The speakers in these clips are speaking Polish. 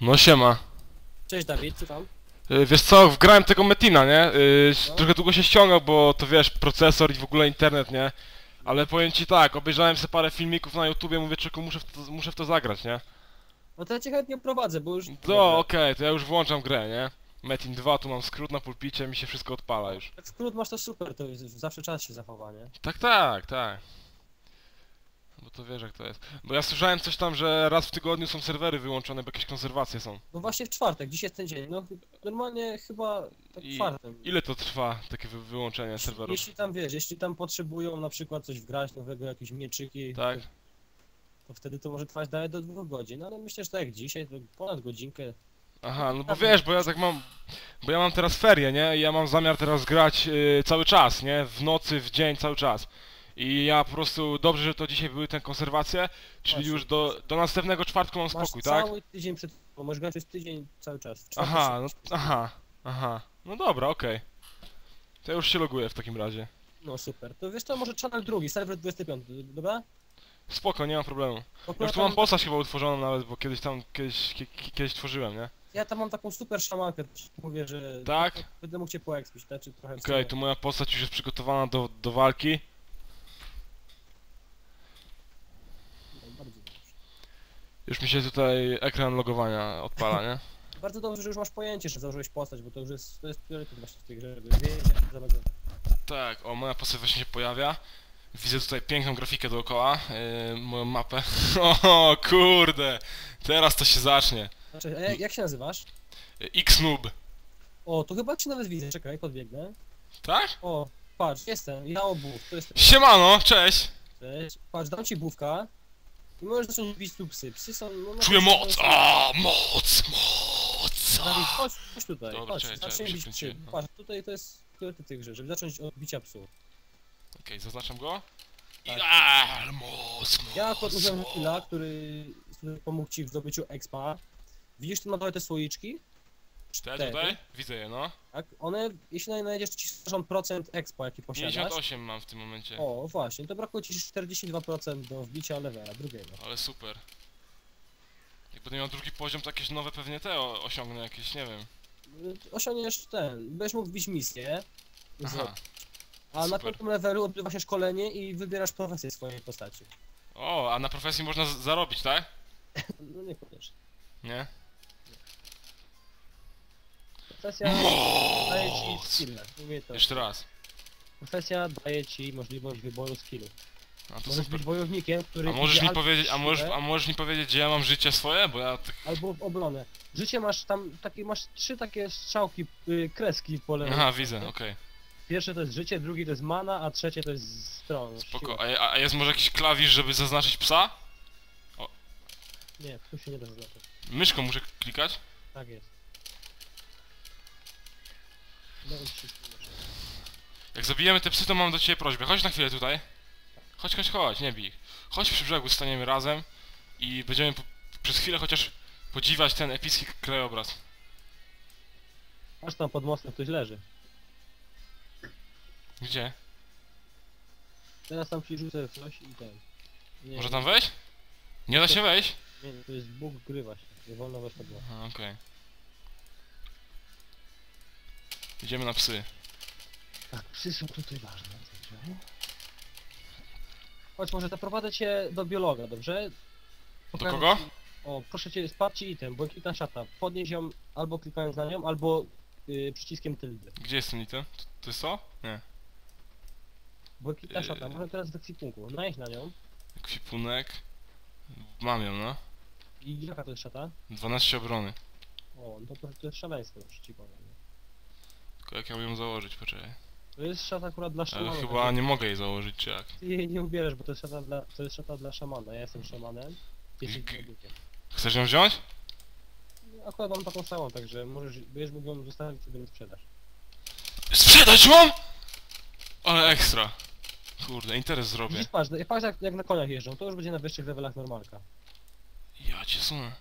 No siema. Cześć Dawid, co tam? Y, Wiesz co, wgrałem tego Metina, nie? No. Trochę długo się ściągał, bo to wiesz, procesor i w ogóle internet, nie? Ale powiem ci tak, obejrzałem sobie parę filmików na YouTubie, mówię, czego muszę w to, muszę w to zagrać, nie? No to ja cię chętnie prowadzę, bo już... To okej, to ja już włączam grę, nie? Metin 2, tu mam skrót na pulpicie, mi się wszystko odpala już. Jak skrót masz to super, to jest, zawsze czas się zachowa, nie? Tak, tak, tak. Bo to wiesz jak to jest. Bo ja słyszałem coś tam, że raz w tygodniu są serwery wyłączone, bo jakieś konserwacje są. No właśnie w czwartek, dzisiaj jest ten dzień, no normalnie chyba tak I czwartek. Ile to trwa, takie wy wyłączenie serwerów? Jeśli tam wiesz, jeśli tam potrzebują na przykład coś wgrać nowego, jakieś mieczyki, Tak? to, to wtedy to może trwać dalej do dwóch godzin, ale myślę, że tak jak dzisiaj, to ponad godzinkę. Aha, no bo wiesz, bo ja tak mam. Bo ja mam teraz ferie, nie? I ja mam zamiar teraz grać y, cały czas, nie? W nocy, w dzień, cały czas. I ja po prostu dobrze, że to dzisiaj były te konserwacje, czyli Właśnie. już do, do następnego czwartku mam Masz spokój, tak? cały tydzień przed... Bo możesz grać przez tydzień cały czas. Aha, no aha, aha. No dobra, okej. To ja już się loguję w takim razie. No super, to wiesz to może channel drugi, serwer 25, dobra? Spoko, nie ma problemu. Już tu tam- mam postać chyba utworzoną nawet, bo kiedyś tam, kiedyś, kie- kie- kiedyś tworzyłem, nie? Ja tam mam taką super szamankę, mówię, że... Tak? Będę mógł cię poekspić, znaczy trochę... w Okej, sumie. tu moja postać już jest przygotowana do, do walki. No, bardzo dobrze. Już mi się tutaj ekran logowania odpala, nie? Bardzo dobrze, że już masz pojęcie, że założyłeś postać, bo to już jest, to jest priorytet właśnie w tej grze, żeby wiedzieć jak się zalogować. Tak, o moja postać właśnie się pojawia. Widzę tutaj piękną grafikę dookoła, yy, moją mapę. O kurde, teraz to się zacznie. Znaczy, a jak, jak się nazywasz? Yy, X-Noob. O, tu chyba cię nawet widzę, czekaj, podbiegnę. Tak? O, patrz, jestem, ja obów, to jest Siemano, cześć! Cześć. Patrz, dam ci bówka i możesz zacząć bić tu psy. Psy są... No, no, Czuję to- moc! A, moc, moc! Dawid, chodź, chodź tutaj, Dobra, chodź, czekaj, zacznij bić psy. no. Patrz, tutaj to jest grze, żeby zacząć od bicia psów. Okej, zaznaczam go. I Tak. a, moc, moc, Ja akurat użyłem moc. Hila, który, który pomógł ci w zdobyciu expa. Widzisz tu na dole te słoiczki? Te cztery. tutaj? Widzę je, no. Tak? One, jeśli znajdziesz, to ci stworzą procent expa, jaki posiadasz. 58 mam w tym momencie. O, właśnie, to brakuje ci 42% do wbicia levela drugiego. Ale super. Jak będę miał drugi poziom, to jakieś nowe pewnie te o- osiągnę, jakieś, nie wiem. Osiągniesz ten, będziesz mógł wbić misję. Aha. A na super. piątym levelu odbywa się szkolenie i wybierasz profesję swojej postaci. O, a na profesji można z- zarobić, tak? No niekoniecznie. Nie? Profesja daje ci Moc! skille. umiejętności. Jeszcze raz. Profesja daje ci możliwość wyboru skillu. A to Możesz super. być wojownikiem, który A możesz mi powiedzieć, a możesz, a możesz mi powiedzieć, gdzie ja mam życie swoje? Bo ja tak... Albo w obronę. Życie masz tam takie, masz trzy takie strzałki, y, kreski po lewej. Aha, widzę, okej. Pierwsze to jest życie, drugie to jest mana, a trzecie to jest stron. Spoko. A, a jest może jakiś klawisz, żeby zaznaczyć psa? Nie, tu się nie da zaznaczyć. Myszką muszę klikać? Tak jest. Jak zabijemy te psy, to mam do ciebie prośbę. Chodź na chwilę tutaj. Chodź, chodź, chodź, nie bij. Chodź przy brzegu, staniemy razem i będziemy po, przez chwilę chociaż podziwiać ten epicki krajobraz. Aż tam pod mostem ktoś leży. Gdzie? Teraz tam ci rzucę coś i ten. Nie, Może tam wejść? Nie da się wejść? Nie, to jest Bóg grywa się. Nie wolno wejść pod most. Idziemy na psy. Tak, psy są tutaj ważne. Dobrze. Chodź, może zaprowadzę cię do biologa, dobrze? Do Pokażę kogo? Ci... O, proszę cię, ci item, błękitna szata. Podnieś ją albo klikając na nią, albo y, przyciskiem tyldy. Gdzie jest ten item? To, to jest to? Nie. Błękitna Yy. szata, może teraz w ekwipunku. Najdź na nią. Ekwipunek. Mam ją, no. I jaka to jest szata? 12 obrony. O, no to, to jest szaleństwo, powiem. Tylko jak ja ją założyć, poczekaj. To jest szata akurat dla Ale szamana. chyba nie mogę jej założyć, czy jak? Ty jej nie ubierzesz, bo to jest szata dla, to jest szata dla szamana. Ja jestem szamanem. Jesteś G-. Chcesz ją wziąć? Akurat mam taką samą, także możesz, będziesz mógł ją zostawić sobie na sprzedaż. Sprzedać ją? Ale ekstra. Kurde, interes zrobię. Widzisz, patrz, jak- patrz jak, jak na koniach jeżdżą, to już będzie na wyższych levelach normalka. Ja cię sunę.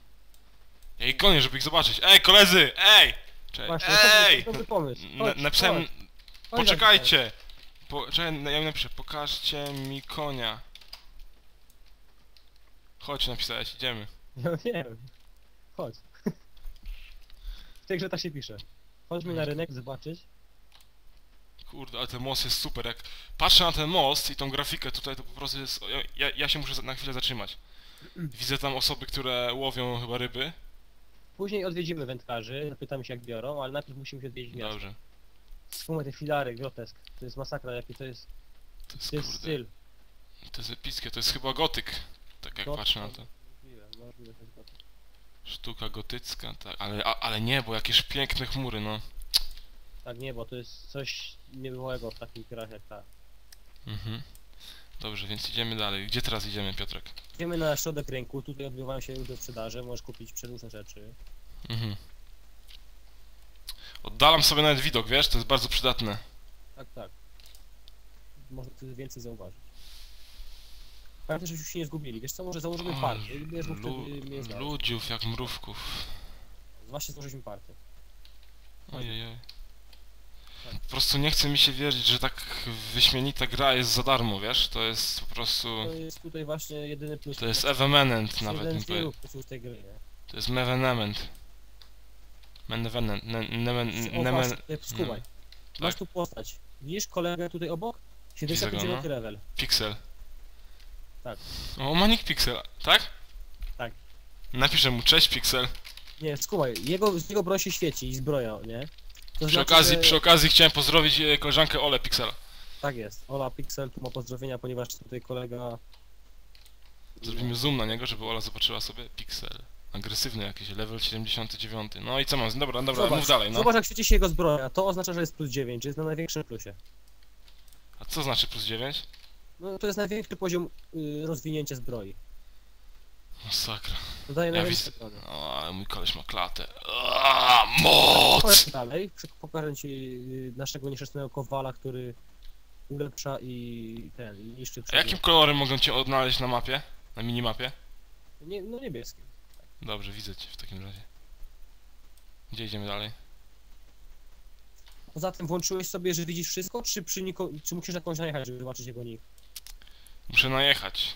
Ej, gonię, żeby ich zobaczyć. Ej, koledzy! Ej! Cześć. Właśnie, Ej! dobry pomysł. Na, Chodź, napisałem... chodź, chodź, Poczekajcie! Po, czekaj, ja napiszę. Pokażcie mi konia. Chodź, napisałeś, idziemy. Ja wiem. Chodź. tej grze tak się pisze. Chodźmy na rynek zobaczyć. Kurde, ale ten most jest super. Jak patrzę na ten most i tą grafikę tutaj, to po prostu jest... Ja, ja, ja się muszę za- na chwilę zatrzymać. Widzę tam osoby, które łowią chyba ryby. Później odwiedzimy wędkarzy, zapytamy się jak biorą, ale najpierw musimy się odwiedzić miasto. Dobrze. Sfumy te filary, grotesk. To jest masakra, jaki to jest, To jest, to jest kurde, styl. to jest epickie, to jest chyba gotyk. Tak jak Gotyk, patrzę na to. Możliwe, możliwe, to jest gotyk. Sztuka gotycka, tak. Ale, a, ale nie, bo jakieś piękne chmury, no. Tak, nie, bo to jest coś niebywałego w takich grach jak ta. Mhm. Dobrze, więc idziemy dalej. Gdzie teraz idziemy, Piotrek? Idziemy na środek rynku, tutaj odbywają się różne sprzedaże, możesz kupić przeróżne rzeczy. Mhm. Oddalam sobie nawet widok, wiesz? To jest bardzo przydatne. Tak, tak. Można więcej zauważyć. Pamiętaj, żebyśmy się nie zgubili. Wiesz co, może założymy O, party lu- wtedy mnie znaleźć. ludziów jak mrówków. Właśnie założyliśmy party. Ojej. Tak. Po prostu nie chce mi się wierzyć, że tak wyśmienita gra jest za darmo, wiesz? To jest po prostu... To jest tutaj właśnie jedyny plus. To jest evenement To nawet, jeden bym z powiedział. wielu plusów tej gry, nie? To jest mevenement. Ne- nemen- O, nemen- patrz, tutaj skumaj. Tak. Masz tu postać. Widzisz kolegę tutaj obok? Widzę go, 79 level. Pixel. Tak. O, ma nick Pixel, tak? Tak. Napiszę mu, cześć Pixel. Nie, skumaj. Jego, z jego broń się świeci i zbroja, nie? To Przy znaczy, okazji, że- przy okazji chciałem pozdrowić e, koleżankę Ole Pixela. Tak jest. Ola Pixel tu ma pozdrowienia, ponieważ tutaj kolega... Zrobimy zoom na niego, żeby Ola zobaczyła sobie Pixel. Agresywny jakiś, level 79. No i co mam? Dobra, dobra, Zobacz, mów dalej, no. Zobacz jak świeci się jego zbroja, to oznacza, że jest plus 9, że jest na największym plusie. A co znaczy plus 9? No to jest największy poziom y, rozwinięcia zbroi. Masakra. To daje Ja widzę. O, ale mój koleś ma klatę. Aaaa, moc! Dalej, pokażę ci y, naszego nieszczęsnego kowala, który ulepsza i ten, i niszczy A jakim kolorem mogę cię odnaleźć na mapie? Na minimapie? Nie, no niebieski. Dobrze, widzę cię w takim razie. Gdzie idziemy dalej? Poza tym włączyłeś sobie, że widzisz wszystko, czy przy niko, czy musisz na kogoś najechać, żeby zobaczyć jego nick? Muszę najechać.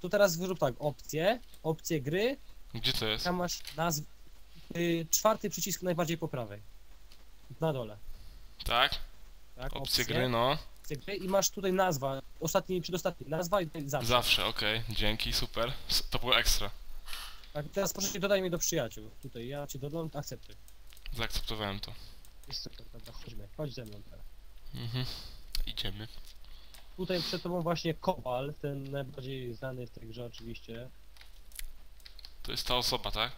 To teraz zrób tak, opcje, opcje gry, Gdzie to jest? tam masz nazw... Y, czwarty przycisk najbardziej po prawej. Na dole. Tak? Tak, Opcje gry, no. opcje gry i masz tutaj nazwa, ostatni, przedostatni, nazwa i zawsze. Zawsze, okej. Dzięki, super. To było ekstra. Tak, teraz proszę cię dodaj mnie do przyjaciół. Tutaj ja cię dodam, akceptuj. Zaakceptowałem to. Jest super, dobra, chodźmy, chodź ze mną teraz. Mhm. Idziemy. Tutaj przed tobą właśnie Kowal, ten najbardziej znany w tej grze oczywiście. To jest ta osoba, tak?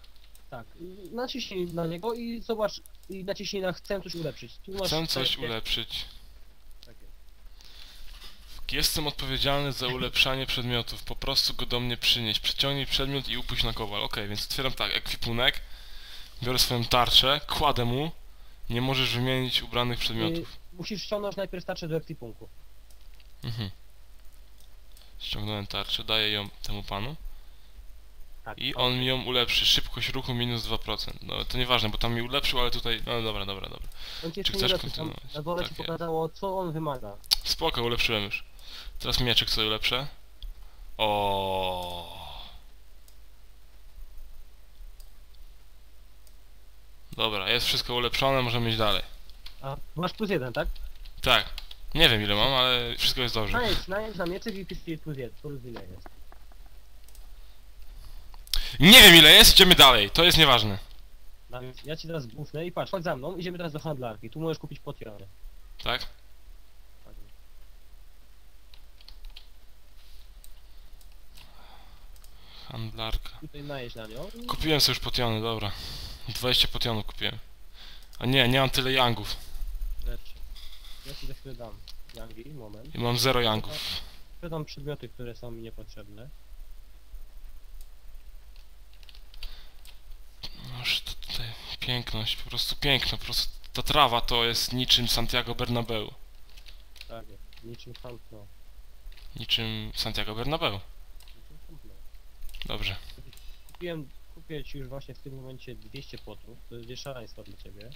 Tak, naciśnij na niego i zobacz, i naciśnij na chcę coś ulepszyć. Tu masz Chcę coś takie- ulepszyć. takie. Jestem odpowiedzialny za ulepszanie przedmiotów. Po prostu go do mnie przynieść. Przyciągnij przedmiot i upuść na kowal. Okej, więc otwieram tak, ekwipunek. Biorę swoją tarczę, kładę mu. Nie możesz wymienić ubranych przedmiotów. Musisz ściągnąć najpierw tarczę do ekwipunku. Mhm. Ściągnąłem tarczę, daję ją temu panu. Tak. I on mi ją ulepszy. Szybkość ruchu minus 2%. No to nieważne, bo tam mi ulepszył, ale tutaj... No dobra, dobra, dobra. On Czy chcesz kontynuować? Na dole Tak ci pokazało co on wymaga. Spoko, ulepszyłem już. Teraz mieczyk sobie ulepszę. O. Dobra, jest wszystko ulepszone, możemy iść dalej. A masz plus jeden, tak? Tak. Nie wiem ile mam, ale wszystko jest dobrze. Najedź, najedź na mieczyk i pisz plus jeden, plus ile jest. Nie wiem ile jest, idziemy dalej. To jest nieważne. Więc ja ci teraz bufnę i patrz, chodź za mną, idziemy teraz do handlarki. Tu możesz kupić potiony. Tak? Handlarka. Tutaj najedź na nią i Kupiłem sobie już potiony, dobra. 20 potionów kupiłem. A nie, nie mam tyle yangów. Ja ci za chwilę dam. Yangi, moment. I mam 0 yangów. Sprzedam przedmioty, które są mi niepotrzebne. Noż to tutaj piękność, po prostu piękno, po prostu ta trawa to jest niczym Santiago Bernabeu. Tak jest. Niczym handlo. Niczym Santiago Bernabeu. Niczym. Dobrze. Kupiłem, kupię ci już właśnie w tym momencie 200 potów. To jest szaleństwo dla ciebie.